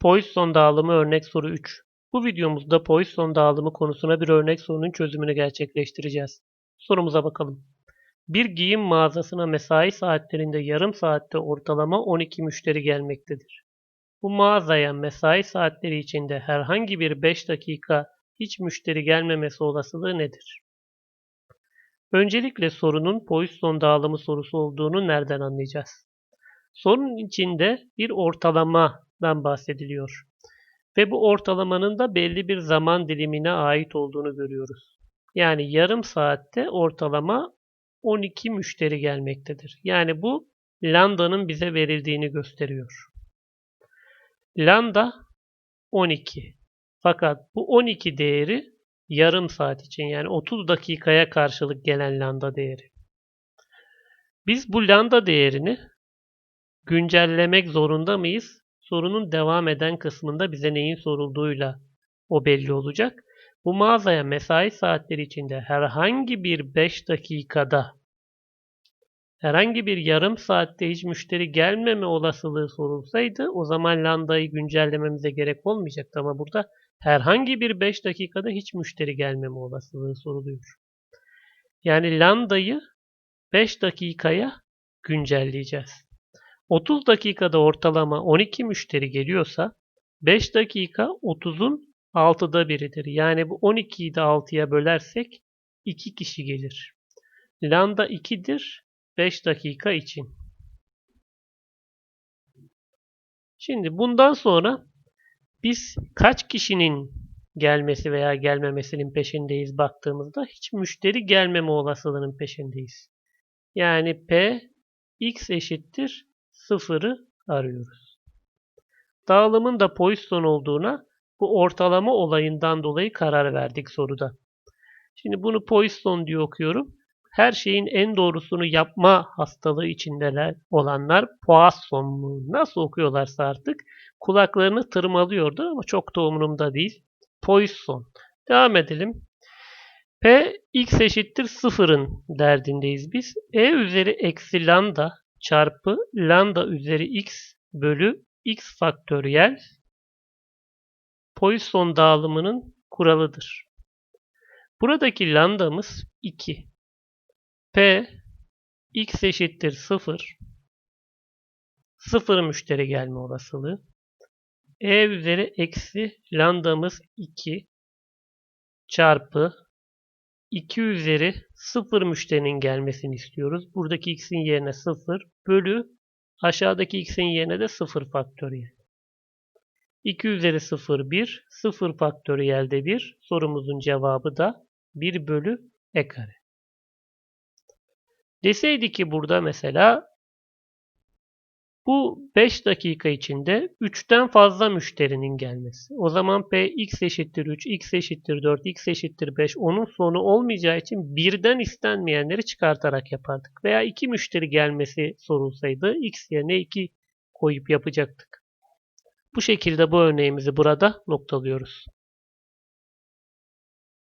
Poisson dağılımı örnek soru 3. Bu videomuzda Poisson dağılımı konusuna bir örnek sorunun çözümünü gerçekleştireceğiz. Sorumuza bakalım. Bir giyim mağazasına mesai saatlerinde yarım saatte ortalama 12 müşteri gelmektedir. Bu mağazaya mesai saatleri içinde herhangi bir 5 dakika hiç müşteri gelmemesi olasılığı nedir? Öncelikle sorunun Poisson dağılımı sorusu olduğunu nereden anlayacağız? Sorunun içinde bir ortalamadan bahsediliyor. Ve bu ortalamanın da belli bir zaman dilimine ait olduğunu görüyoruz. Yani yarım saatte ortalama 12 müşteri gelmektedir. Yani bu lambda'nın bize verildiğini gösteriyor. Lambda 12. Fakat bu 12 değeri yarım saat için yani 30 dakikaya karşılık gelen lambda değeri. Biz bu lambda değerini güncellemek zorunda mıyız? Sorunun devam eden kısmında bize neyin sorulduğuyla o belli olacak. Bu mağazaya mesai saatleri içinde herhangi bir 5 dakikada herhangi bir yarım saatte hiç müşteri gelmeme olasılığı sorulsaydı o zaman lambdayı güncellememize gerek olmayacaktı ama burada herhangi bir 5 dakikada hiç müşteri gelmeme olasılığı soruluyor. Yani lambdayı 5 dakikaya güncelleyeceğiz. 30 dakikada ortalama 12 müşteri geliyorsa 5 dakika 30'un 6'da biridir. Yani bu 12'yi de 6'ya bölersek 2 kişi gelir. Lambda 2'dir 5 dakika için. Şimdi bundan sonra biz kaç kişinin gelmesi veya gelmemesinin peşindeyiz baktığımızda hiç müşteri gelmeme olasılığının peşindeyiz. Yani P x eşittir 0'ı arıyoruz. Dağılımın da Poisson olduğuna bu ortalama olayından dolayı karar verdik soruda. Şimdi bunu Poisson diye okuyorum. Her şeyin en doğrusunu yapma hastalığı içindeler olanlar Poisson mu? Nasıl okuyorlarsa artık kulaklarını tırmalıyordu ama çok da umurumda değil. Poisson. Devam edelim. P x eşittir sıfırın derdindeyiz biz. E üzeri eksi lambda çarpı lambda üzeri x bölü x faktöriyel Poisson dağılımının kuralıdır. Buradaki lambdamız 2. P x eşittir 0. 0 müşteri gelme olasılığı. E üzeri eksi lambdamız 2 çarpı 2 üzeri 0 müşterinin gelmesini istiyoruz. Buradaki x'in yerine 0 bölü aşağıdaki x'in yerine de 0 faktöriyel. 2 üzeri 0 1, 0 faktöriyelde 1. Sorumuzun cevabı da 1 bölü e kare. Deseydi ki burada mesela bu 5 dakika içinde 3'ten fazla müşterinin gelmesi. O zaman P x eşittir 3, x eşittir 4, x eşittir 5 onun sonu olmayacağı için birden istenmeyenleri çıkartarak yapardık. Veya 2 müşteri gelmesi sorulsaydı x yerine 2 koyup yapacaktık. Bu şekilde bu örneğimizi burada noktalıyoruz.